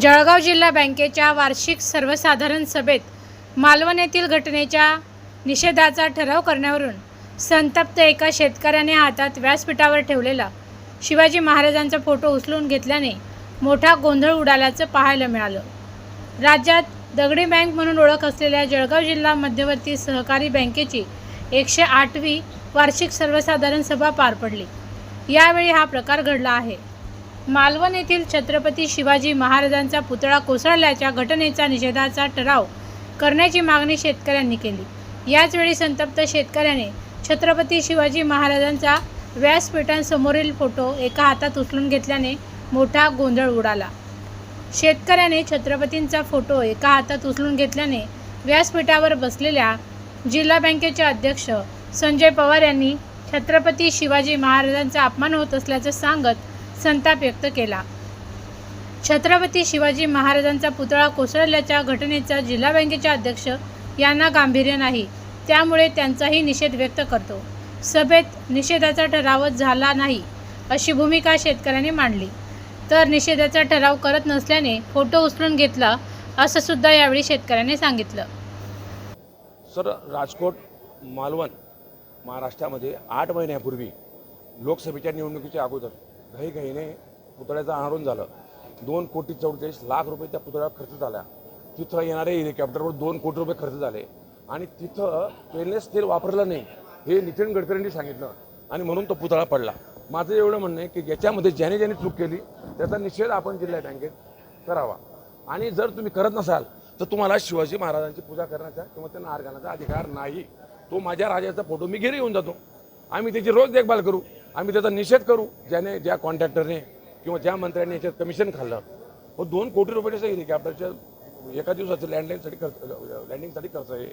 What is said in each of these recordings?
जळगाव जिल्हा बँकेच्या वार्षिक सर्वसाधारण सभेत मालवण येथील घटनेच्या निषेधाचा ठराव करण्यावरून संतप्त एका शेतकऱ्याने हातात व्यासपीठावर ठेवलेला शिवाजी महाराजांचा फोटो उचलून घेतल्याने मोठा गोंधळ उडाल्याचं पाहायला मिळालं. राज्यात दगडी बँक म्हणून ओळख असलेल्या जळगाव जिल्हा मध्यवर्ती सहकारी बँकेची एकशे आठवी वार्षिक सर्वसाधारण सभा पार पडली. यावेळी हा प्रकार घडला आहे. मालवण येथील छत्रपती शिवाजी महाराजांचा पुतळा कोसळल्याच्या घटनेचा निषेधाचा ठराव करण्याची मागणी शेतकऱ्यांनी केली. याचवेळी संतप्त शेतकऱ्याने छत्रपती शिवाजी महाराजांचा व्यासपीठांसमोरील फोटो एका हातात उचलून घेतल्याने मोठा गोंधळ उडाला. शेतकऱ्याने छत्रपतींचा फोटो एका हातात उचलून घेतल्याने व्यासपीठावर बसलेल्या जिल्हा बँकेचे अध्यक्ष संजय पवार यांनी छत्रपती शिवाजी महाराजांचा अपमान होत असल्याचं सांगत संताप व्यक्त केला. छत्रपती शिवाजी महाराजांचा पुतळा कोसळल्याच्या घटनेचा जिल्हा बँकेचे अध्यक्ष यांना गांभीर्य नाही. त्यामुळे त्यांचाही निषेध व्यक्त करतो. सभेत निषेधाचा ठरावच झाला नाही अशी भूमिका शेतकऱ्यांनी मांडली. तर निषेधाचा ठराव करत नसल्याने फोटो उचलून घेतला असं सुद्धा यावेळी शेतकऱ्यांनी सांगितलं. सर राजकोट मालवण महाराष्ट्रामध्ये आठ महिन्यापूर्वी लोकसभेच्या निवडणुकीच्या अगोदर घाईघाईने पुतळ्याचं अनावरण झालं. दोन कोटी चौवेचाळीस लाख रुपये त्या पुतळ्यावर खर्च झाला. तिथं येणारे हेलिकॉप्टरवर दोन कोटी रुपये खर्च झाले. आणि तिथं स्टेनलेस स्टील वापरलं नाही हे नितीन गडकरींनी सांगितलं. आणि म्हणून तो पुतळा पडला. माझं एवढं म्हणणं आहे की याच्यामध्ये ज्याने ज्याने चूक केली त्याचा निषेध आपण जिल्हा बँकेत करावा. आणि जर तुम्ही करत नसाल तर तुम्हाला शिवाजी महाराजांची पूजा करण्याचा किंवा त्यांना हार घालण्याचा अधिकार नाही. तो माझ्या राजाचा फोटो मी घरी येऊन जातो. आम्ही त्याची रोज देखभाल करू. आम्ही त्याचा निषेध करू ज्याने ज्या कॉन्ट्रॅक्टरने किंवा ज्या मंत्र्यांनी याच्यात कमिशन खाल्लं. हो दोन कोटी रुपयाचं हेलिकॉप्टरच्या एका दिवसाचं लँडलाईनसाठी खर्च लँडिंगसाठी खर्च आहे.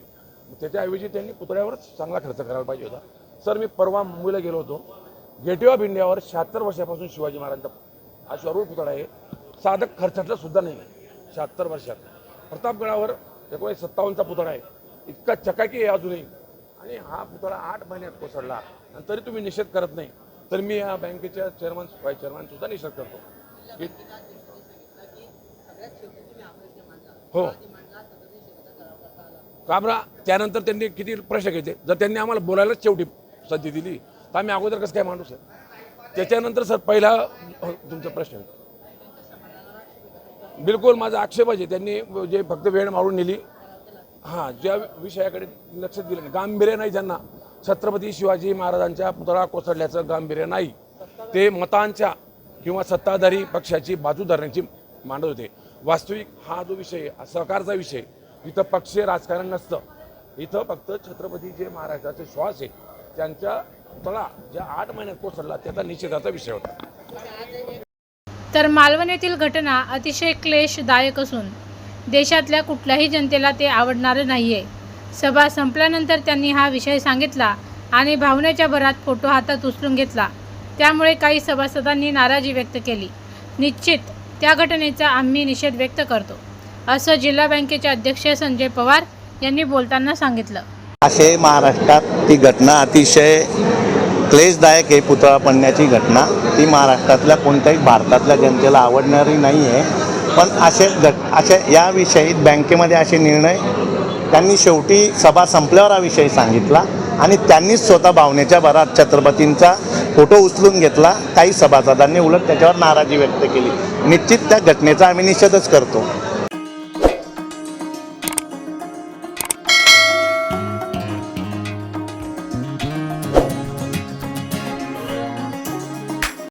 त्याच्याऐवजी त्यांनी पुतळ्यावरच चांगला खर्च करायला पाहिजे होता. सर मी परवा मुंबईला गेलो होतो. गेटवे ऑफ इंडियावर शहात्तर वर्षापासून शिवाजी महाराजांचा हा शरूर पुतळा आहे. साधक खर्चातलं सुद्धा नाही. शहात्तर वर्षात. प्रतापगडावर एकोणीसशे सत्तावन्नचा पुतळा आहे. इतका चकाकी आहे अजूनही. आणि हा पुतळा आठ महिन्यात कोसळला. आणि तरी तुम्ही निषेध करत नाही. तर मी या बँकेच्या चेअरमन व्हाईस चेअरमन सुद्धा निषेध करतो. की हो. काबरा त्यानंतर त्यांनी किती प्रश्न घेतले? जर त्यांनी आम्हाला बोलायलाच शेवटी संधी दिली तर आम्ही अगोदर कसं काय माणूस आहे त्याच्यानंतर सर पहिला हो, तुमचा प्रश्न बिलकुल माझा आक्षेपच आहे. त्यांनी जे फक्त वेळ मारून नेली हां ज्या विषयाकडे लक्ष दिलं नाही गांभीर्य नाही ज्यांना छत्रपती शिवाजी महाराजांच्या पुतळा कोसळल्याचं गांभीर्य नाही. ते मतांच्या किंवा सत्ताधारी पक्षाची बाजू धरण्याची मांडत होते. वास्तविक हा जो विषय सहकारचा विषय इथं पक्षीय राजकारण नसतं. इथं फक्त छत्रपती जे महाराजाचे श्वास आहे त्यांच्या पुतळा ज्या आठ महिन्यात कोसळला त्याचा निषेधाचा विषय होता. तर मालवण येथील घटना अतिशय क्लेशदायक असून देशातल्या कुठल्याही जनतेला ते आवडणारं नाही आहे सभा संपल्यानंतर त्यांनी हा विषय सांगितला आणि भावनेच्या भरात फोटो हातात उचलून घेतला. त्यामुळे काही सभासदांनी नाराजी व्यक्त केली. निश्चित त्या घटनेचा आम्ही निषेध व्यक्त करतो असं जिल्हा बँकेचे अध्यक्ष संजय पवार यांनी बोलताना सांगितलं. असे महाराष्ट्रात ती घटना अतिशय क्लेशदायक आहे पुतळा पडण्याची घटना. ती महाराष्ट्रातल्या कोणत्याही भारतातल्या जनतेला आवडणारी नाही आहे पण असे घट अशा याविषयी बँकेमध्ये असे निर्णय त्यांनी शेवटी सभा संपल्यावर हा विषय सांगितला आणि त्यांनीच स्वतः भावनेच्या भरात छत्रपतींचा फोटो उचलून घेतला. काही सभासदांनी उलट त्याच्यावर नाराजी व्यक्त केली. निश्चित त्या घटनेचा आम्ही निषेधच करतो.